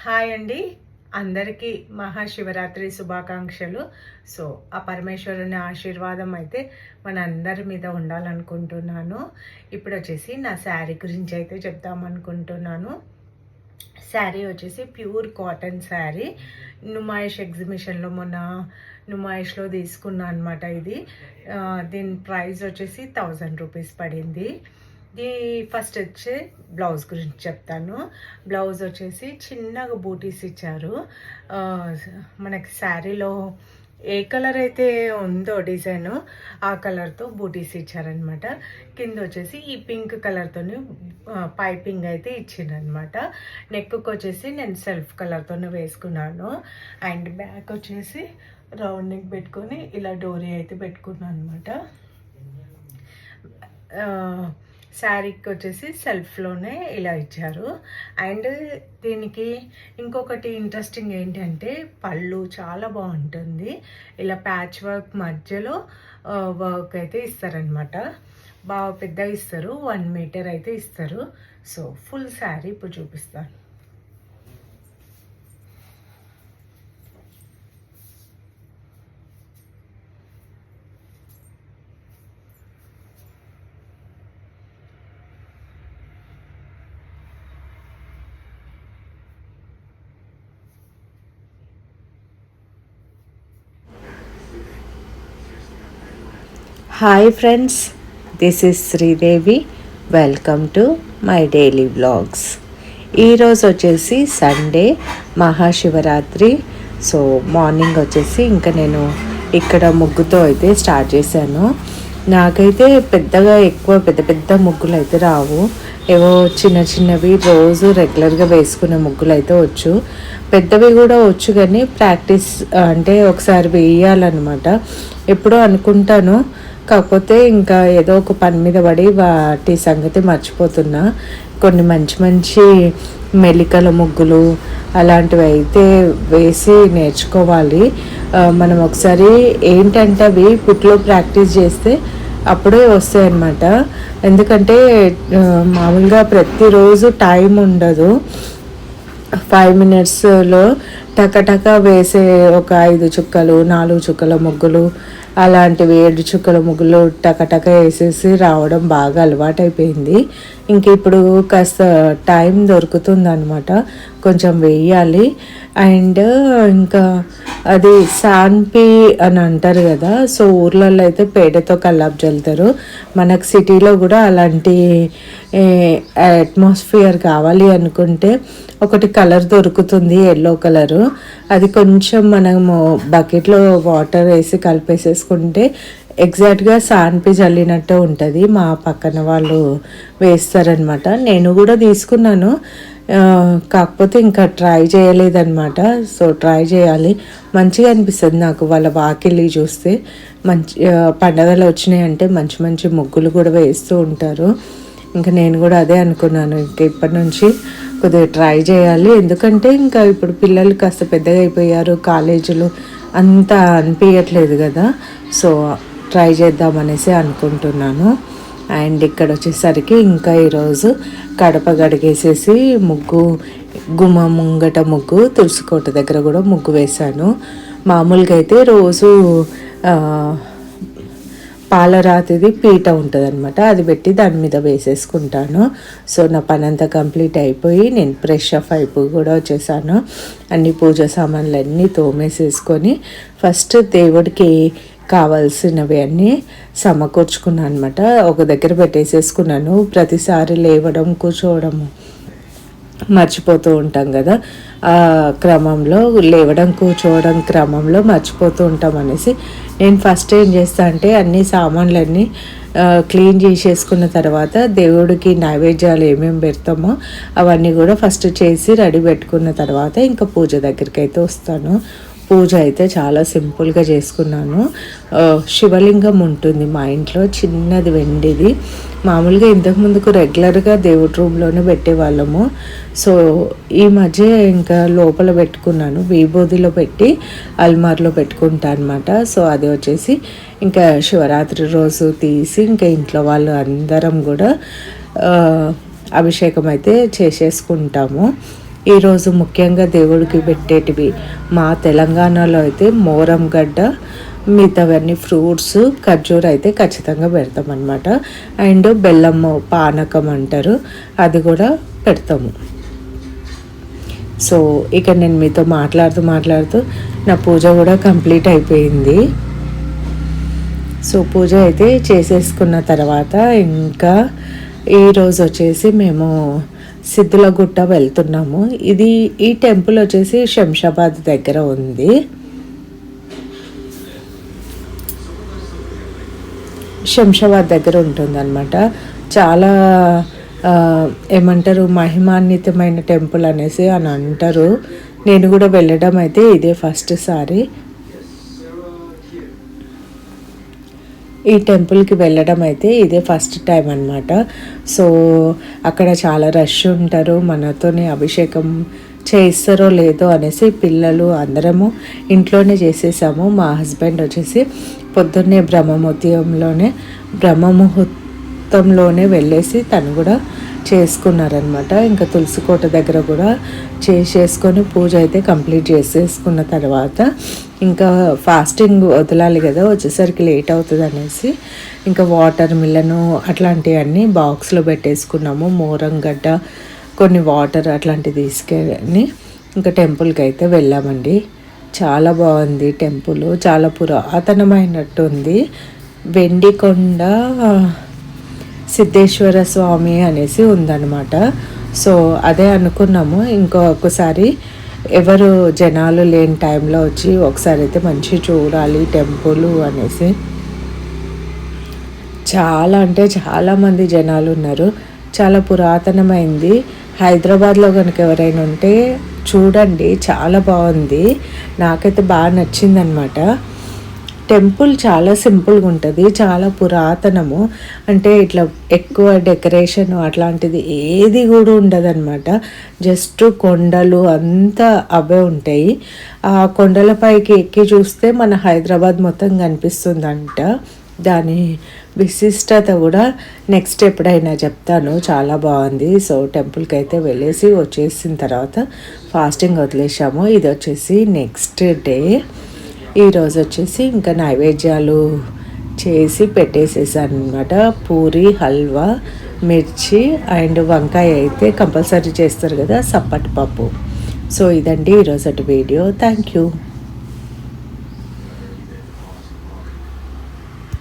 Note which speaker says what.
Speaker 1: Hi అండి. అందరికీ మహాశివరాత్రి శుభాకాంక్షలు. సో ఆ పరమేశ్వరుని ఆశీర్వాదం అయితే మన అందరి మీద ఉండాలనుకుంటున్నాను. ఇప్పుడు వచ్చేసి నా శారీ గురించి అయితే చెప్దామనుకుంటున్నాను శారీ వచ్చేసి ప్యూర్ కాటన్ శారీ. నుమాయిష్ ఎగ్జిబిషన్లో మొన్న నుమాయిష్లో తీసుకున్నా అనమాట ఇది. దీని ప్రైస్ వచ్చేసి థౌజండ్ రూపీస్ పడింది. ఇది ఫస్ట్ వచ్చి బ్లౌజ్ గురించి చెప్తాను. బ్లౌజ్ వచ్చేసి చిన్నగా బూటీస్ ఇచ్చారు. మనకి శారీలో ఏ కలర్ అయితే ఉందో డిజైన్ ఆ కలర్తో బూటీస్ ఇచ్చారనమాట కింద వచ్చేసి ఈ పింక్ కలర్తోని పైపింగ్ అయితే ఇచ్చిందనమాట నెక్కు వచ్చేసి నేను సెల్ఫ్ కలర్తోనే వేసుకున్నాను. అండ్ బ్యాక్ వచ్చేసి రౌండ్ నెక్ పెట్టుకొని ఇలా డోరీ అయితే పెట్టుకున్నాను అనమాట శారీకి వచ్చేసి సెల్ఫ్లోనే ఇలా ఇచ్చారు. అండ్ దీనికి ఇంకొకటి ఇంట్రెస్టింగ్ ఏంటంటే పళ్ళు చాలా బాగుంటుంది. ఇలా ప్యాచ్ వర్క్ మధ్యలో వర్క్ అయితే ఇస్తారనమాట బాగా పెద్దగా ఇస్తారు. వన్ మీటర్ అయితే ఇస్తారు. సో ఫుల్ శారీ ఇప్పుడు చూపిస్తాను. Hi friends this is Sridevi welcome to my daily vlogs ఈరోజు వచ్చేసి సండే మహాశివరాత్రి. సో మార్నింగ్ వచ్చేసి ఇంకా నేను ఇక్కడ ముగ్గుతో అయితే స్టార్ట్ చేశాను. నాకైతే పెద్దగా ఎక్కువ పెద్ద పెద్ద ముగ్గులు అయితే రావు. ఏవో చిన్న చిన్నవి రోజు రెగ్యులర్గా వేసుకునే ముగ్గులు అయితే వచ్చు. పెద్దవి కూడా వచ్చు కానీ ప్రాక్టీస్ అంటే ఒకసారి వేయాలన్నమాట. ఎప్పుడో అనుకుంటాను. కాకపోతే ఇంకా ఏదో ఒక పని మీద పడి వాటి సంగతి మర్చిపోతున్నా. కొన్ని మంచి మంచి మెలికల ముగ్గులు అలాంటివి అయితే వేసి నేర్చుకోవాలి. మనం ఒకసారి ఏంటంటే అవి పుట్లో ప్రాక్టీస్ చేస్తే అప్పుడే వస్తాయి అన్నమాట ఎందుకంటే మామూలుగా ప్రతిరోజు టైం ఉండదు. ఫైవ్ మినిట్స్లో టకటక వేసే ఒక ఐదు చుక్కలు నాలుగు చుక్కల ముగ్గులు అలాంటివి ఏడు చుక్కల ముగ్గులు టకటక వేసేసి రావడం బాగా అలవాటైపోయింది. ఇంక ఇప్పుడు కాస్త టైం దొరుకుతుంది అనమాట కొంచెం వేయాలి. అండ్ ఇంకా అది శాన్పి అని అంటారు కదా సో ఊర్లలో అయితే పేడతో కల్లాపు చల్లుతారు మనకు సిటీలో కూడా అలాంటి అట్మాస్ఫియర్ కావాలి అనుకుంటే ఒకటి కలర్ దొరుకుతుంది ఎల్లో కలరు. అది కొంచెం మనము బకెట్లో వాటర్ వేసి కలిపేసేసుకుంటే ఎగ్జాక్ట్గా సాన్పి చల్లినట్టు ఉంటుంది. మా పక్కన వాళ్ళు వేస్తారనమాట నేను కూడా తీసుకున్నాను. కాకపోతే ఇంకా ట్రై చేయలేదన్నమాట. సో ట్రై చేయాలి. మంచిగా అనిపిస్తుంది నాకు వాళ్ళ వాకిలి చూస్తే. మంచి పండగలు వచ్చినాయంటే మంచి మంచి ముగ్గులు కూడా వేస్తూ ఉంటారు. ఇంకా నేను కూడా అదే అనుకున్నాను. ఇంకా ఇప్పటి నుంచి కొద్దిగా ట్రై చేయాలి. ఎందుకంటే ఇంకా ఇప్పుడు పిల్లలు కాస్త పెద్దగా అయిపోయారు. కాలేజీలు అంత అనిపించట్లేదు కదా. సో ట్రై చేద్దామనేసి అనుకుంటున్నాను. అండ్ ఇక్కడ వచ్చేసరికి ఇంకా ఈరోజు కడప గడిగేసేసి ముగ్గు గుమ్మ ముంగట ముగ్గు తులసికోట దగ్గర కూడా ముగ్గు వేశాను. మామూలుగా అయితే రోజు పాలరాతిది పీట ఉంటుంది అనమాట అది పెట్టి దాని మీద వేసేసుకుంటాను. సో నా పని అంతా కంప్లీట్ అయిపోయి నేను ఫ్రెష్ అప్ అయిపోయి కూడా వచ్చేసాను. అన్ని పూజ సామాన్లు అన్నీ తోమేసేసుకొని ఫస్ట్ దేవుడికి కావాల్సినవి అన్నీ సమకూర్చుకున్నాను అనమాట ఒక దగ్గర పెట్టేసేసుకున్నాను. ప్రతిసారి లేవడం కూర్చోవడము మర్చిపోతూ ఉంటాం కదా. ఆ క్రమంలో లేవడం కూర్చోవడం క్రమంలో మర్చిపోతూ ఉంటాం అనేసి. నేను ఫస్ట్ ఏం చేస్తా అంటే అన్ని సామాన్లన్నీ క్లీన్ చేసేసుకున్న తర్వాత దేవుడికి నైవేద్యాలు ఏమేమి పెడతామో అవన్నీ కూడా ఫస్ట్ చేసి రెడీ పెట్టుకున్న తర్వాత ఇంకా పూజ దగ్గరికి అయితే వస్తాను. పూజ అయితే చాలా సింపుల్గా చేసుకున్నాను. శివలింగం ఉంటుంది మా ఇంట్లో చిన్నది వెండిది. మామూలుగా ఇంతకు ముందుకు రెగ్యులర్గా దేవుడి రూమ్లోనే పెట్టేవాళ్ళము. సో ఈ మధ్య ఇంకా లోపల పెట్టుకున్నాను. వీబోధిలో పెట్టి అల్మార్లో పెట్టుకుంటా అనమాట సో అది వచ్చేసి ఇంకా శివరాత్రి రోజు తీసి ఇంకా ఇంట్లో వాళ్ళు అందరం కూడా అభిషేకం అయితే చేసేసుకుంటాము. ఈరోజు ముఖ్యంగా దేవుడికి పెట్టేటివి మా తెలంగాణలో అయితే మోరం గడ్డ మిగతావన్నీ ఫ్రూట్స్ ఖర్జూర అయితే ఖచ్చితంగా పెడతామన్నమాట. అండ్ బెల్లం పానకం అంటారు. అది కూడా పెడతాము. సో ఇక నేను మీతో మాట్లాడుతూ మాట్లాడుతూ నా పూజ కూడా కంప్లీట్ అయిపోయింది. సో పూజ అయితే చేసేసుకున్న తర్వాత ఇంకా ఈరోజు వచ్చేసి మేము సిద్ధులగుట్ట వెళ్తున్నాము. ఇది ఈ టెంపుల్ వచ్చేసి శంషాబాద్ దగ్గర ఉంది. శంషాబాద్ దగ్గర ఉంటుందన్నమాట. చాలా ఏమంటారు మహిమాన్వితమైన టెంపుల్ అనేసి అని అంటారు. నేను కూడా వెళ్ళడం అయితే ఇదే ఫస్ట్ సారి. ఈ టెంపుల్కి వెళ్ళడం అయితే ఇదే ఫస్ట్ టైం అనమాట సో అక్కడ చాలా రష్ ఉంటారు. మనతోనే అభిషేకం చేస్తారో లేదో అనేసి పిల్లలు అందరము ఇంట్లోనే చేసేసాము. మా హస్బెండ్ వచ్చేసి పొద్దున్నే బ్రహ్మముహూర్తంలోనే బ్రహ్మముహూర్తంలోనే వెళ్ళేసి తను కూడా చేసుకున్నారనమాట ఇంకా తులసి కోట దగ్గర కూడా చేసేసుకొని పూజ అయితే కంప్లీట్ చేసేసుకున్న తర్వాత ఇంకా ఫాస్టింగ్ వదలాలి కదా వచ్చేసరికి లేట్ అవుతుంది అనేసి ఇంకా వాటర్ మిల్లను అట్లాంటివన్నీ బాక్స్లో పెట్టేసుకున్నాము. మోరంగడ్డ కొన్ని వాటర్ అట్లాంటివి తీసుకెళ్ళి ఇంకా టెంపుల్కి అయితే వెళ్ళామండి. చాలా బాగుంది టెంపుల్ చాలా పురాతనమైనట్టు ఉంది వెండికొండ సిద్ధేశ్వర స్వామి అనేసి ఉందన్నమాట. సో అదే అనుకున్నాము. ఇంకొకసారి ఎవరు జనాలు లేని టైంలో వచ్చి ఒకసారి అయితే మంచి చూడాలి టెంపుల్ అనేసి. చాలా అంటే చాలామంది జనాలు ఉన్నారు. చాలా పురాతనమైంది. హైదరాబాద్లో కనుక ఎవరైనా ఉంటే చూడండి చాలా బాగుంది. నాకైతే బాగా నచ్చిందనమాట టెంపుల్ చాలా సింపుల్గా ఉంటుంది చాలా పురాతనము. అంటే ఇట్లా ఎక్కువ డెకరేషన్ అట్లాంటిది ఏది కూడా ఉండదన్నమాట. జస్ట్ కొండలు అంతా అవే ఉంటాయి. ఆ కొండలపైకి ఎక్కి చూస్తే మన హైదరాబాద్ మొత్తం కనిపిస్తుందంట. దాని విశిష్టత కూడా నెక్స్ట్ ఎప్పుడైనా చెప్తాను చాలా బాగుంది. సో టెంపుల్కి అయితే వెళ్ళేసి వచ్చేసిన తర్వాత ఫాస్టింగ్ వదిలేసాము ఇది వచ్చేసి నెక్స్ట్ డే. ఈరోజు వచ్చేసి ఇంకా నైవేద్యాలు చేసి పెట్టేసేసాను అనమాట పూరి హల్వా మిర్చి అండ్ వంకాయ అయితే కంపల్సరీ చేస్తారు కదా సప్పటి పప్పు. సో ఇదండి ఈరోజు వీడియో. Thank you